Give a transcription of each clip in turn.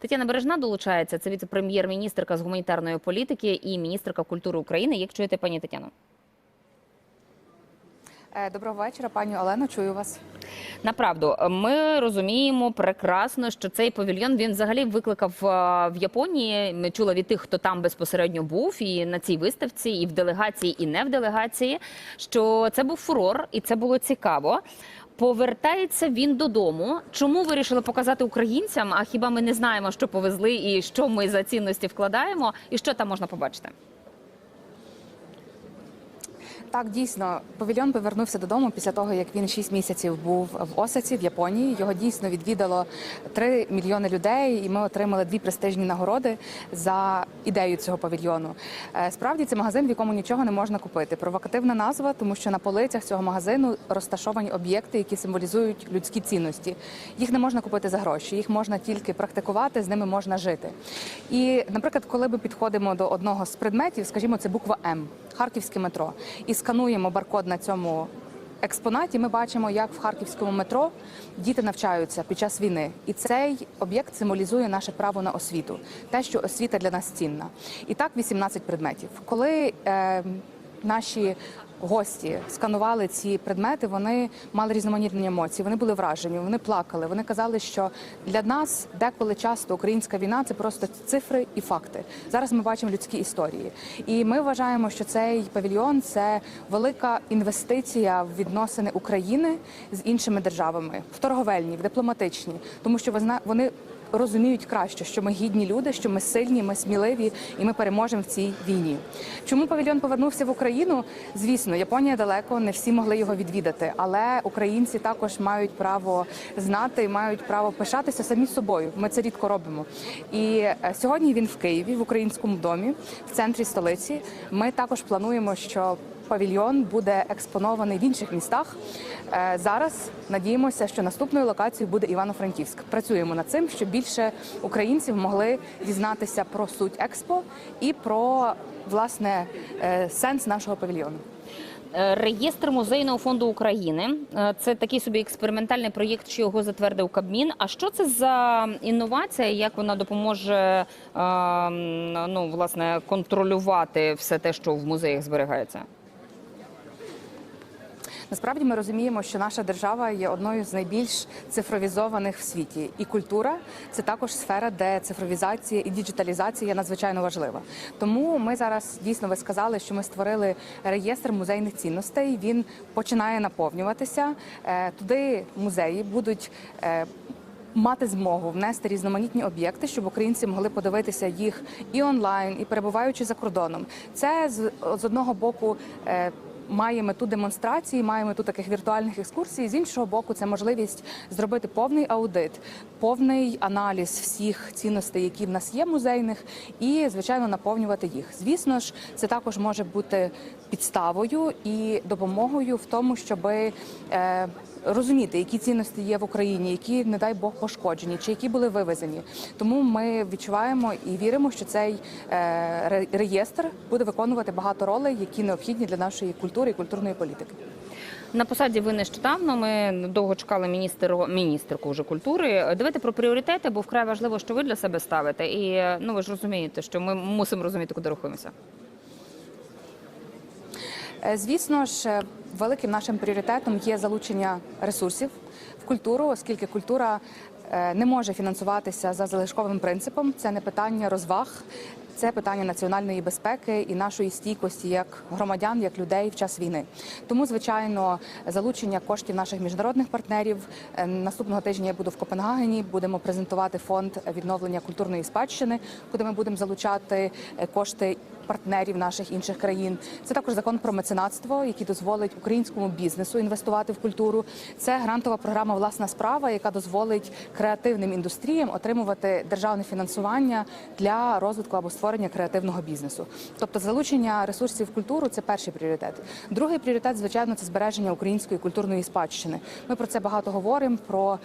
Тетяна Бережна долучається. Це віце-прем'єр-міністрка з гуманітарної політики і міністрка культури України. Як чуєте, пані Тетяно? Е, Доброго вечора, пані Олено. Чую вас. Направду, ми розуміємо прекрасно, що цей павільйон він взагалі викликав е, в Японії. Ми чула від тих, хто там безпосередньо був, і на цій виставці, і в делегації, і не в делегації. Що це був фурор, і це було цікаво. Повертається він додому. Чому вирішили показати українцям? А хіба ми не знаємо, що повезли, і що ми за цінності вкладаємо, і що там можна побачити? Так, дійсно, павільйон повернувся додому після того, як він 6 місяців був в Осаці в Японії. Його дійсно відвідало 3 мільйони людей, і ми отримали дві престижні нагороди за ідею цього павільйону. Е, Справді це магазин, в якому нічого не можна купити. Провокативна назва, тому що на полицях цього магазину розташовані об'єкти, які символізують людські цінності. Їх не можна купити за гроші, їх можна тільки практикувати, з ними можна жити. І, наприклад, коли ми підходимо до одного з предметів, скажімо, це буква М, Харківське метро, і скануємо баркод на цьому. Експонаті ми бачимо, як в харківському метро діти навчаються під час війни, і цей об'єкт символізує наше право на освіту, те, що освіта для нас цінна. І так 18 предметів. Коли е, наші гості сканували ці предмети, вони мали різноманітні емоції. Вони були вражені, вони плакали. Вони казали, що для нас деколи часто українська війна це просто цифри і факти. Зараз ми бачимо людські історії, і ми вважаємо, що цей павільйон це велика інвестиція в відносини України з іншими державами, в торговельні, в дипломатичні, тому що вони розуміють краще, що ми гідні люди, що ми сильні, ми сміливі і ми переможемо в цій війні. Чому павільйон повернувся в Україну? Звісно, Японія далеко, не всі могли його відвідати, але українці також мають право знати і мають право пишатися самі собою. Ми це рідко робимо. І е, сьогодні він в Києві, в українському домі, в центрі столиці. Ми також плануємо, що павільйон буде експонований в інших містах. Е, Зараз надіємося, що наступною локацією буде Івано-Франківськ. Працюємо над цим, щоб більше українців могли дізнатися про суть експо і про власне е, сенс нашого павільйону. Е, Реєстр музейного фонду України це такий собі експериментальний проєкт, що його затвердив Кабмін. А що це за інновація? Як вона допоможе ну власне контролювати все те, що в музеях зберігається? Насправді ми розуміємо, що наша держава є одною з найбільш цифровізованих в світі, і культура це також сфера, де цифровізація і діджиталізація є надзвичайно важлива. Тому ми зараз дійсно ви сказали, що ми створили реєстр музейних цінностей. Він починає наповнюватися. Е, Туди музеї будуть. е, Мати змогу внести різноманітні об'єкти, щоб українці могли подивитися їх і онлайн, і перебуваючи за кордоном. Це з, з одного боку. Е, Має мету демонстрації, має мету таких віртуальних екскурсій. З іншого боку, це можливість зробити повний аудит, повний аналіз всіх цінностей, які в нас є музейних, і звичайно наповнювати їх. Звісно ж, це також може бути підставою і допомогою в тому, щоби. Е, Розуміти, які цінності є в Україні, які, не дай Бог, пошкоджені, чи які були вивезені. Тому ми відчуваємо і віримо, що цей е, реєстр буде виконувати багато ролей, які необхідні для нашої культури і культурної політики. На посаді ви нещодавно. Ми довго чекали міністр, міністерку вже культури. Давайте про пріоритети, бо вкрай важливо, що ви для себе ставите. І ну ви ж розумієте, що ми мусимо розуміти, куди рухаємося. Е, Звісно ж, е, великим нашим пріоритетом є залучення ресурсів в культуру, оскільки культура е, не може фінансуватися за залишковим принципом. Це не питання розваг, це питання національної безпеки і нашої стійкості як громадян, як людей в час війни. Тому, звичайно, залучення коштів наших міжнародних партнерів. Е, Наступного тижня я буду в Копенгагені. Будемо презентувати фонд відновлення культурної спадщини, куди ми будемо залучати е, кошти партнерів наших інших країн. Це також закон про меценатство, який дозволить українському бізнесу інвестувати в культуру. Це грантова програма Власна справа, яка дозволить креативним індустріям отримувати державне фінансування для розвитку або створення креативного бізнесу. Тобто, залучення ресурсів в культуру це перший пріоритет. Другий пріоритет, звичайно, це збереження української культурної спадщини. Ми про це багато говоримо. про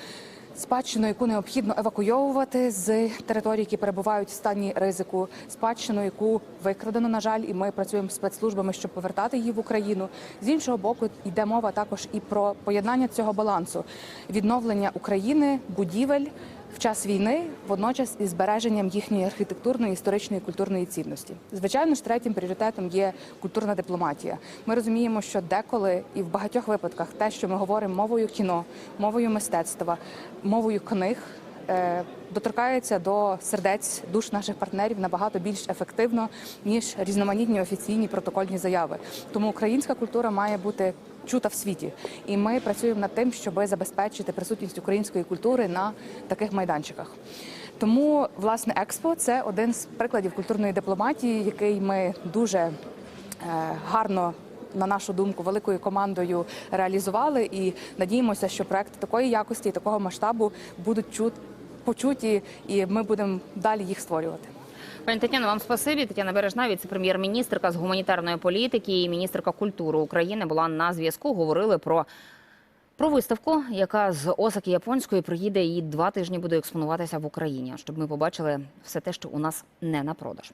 Спадщину, яку необхідно евакуйовувати з територій, які перебувають в стані ризику, спадщину, яку викрадено, на жаль, і ми працюємо з спецслужбами, щоб повертати її в Україну. З іншого боку, йде мова також і про поєднання цього балансу, відновлення України, будівель. В час війни, водночас із збереженням їхньої архітектурної, історичної і культурної цінності. Звичайно ж, третім пріоритетом є культурна дипломатія. Ми розуміємо, що деколи і в багатьох випадках те, що ми говоримо мовою кіно, мовою мистецтва, мовою книг. е, Доторкається до сердець душ наших партнерів набагато більш ефективно ніж різноманітні офіційні протокольні заяви. Тому українська культура має бути чута в світі, і ми працюємо над тим, щоб забезпечити присутність української культури на таких майданчиках. Тому власне експо це один з прикладів культурної дипломатії, який ми дуже е, гарно. На нашу думку, великою командою реалізували і надіємося, що проекти такої якості і такого масштабу будуть чут, почуті, і ми будемо далі їх створювати. Пані Тетяно, вам спасибі. Тетяна Бережна, віце-прем'єр-міністрка з гуманітарної політики і міністерка культури України була на зв'язку. Говорили про, про виставку, яка з Осаки Японської приїде і два тижні буде експонуватися в Україні, щоб ми побачили все те, що у нас не на продаж.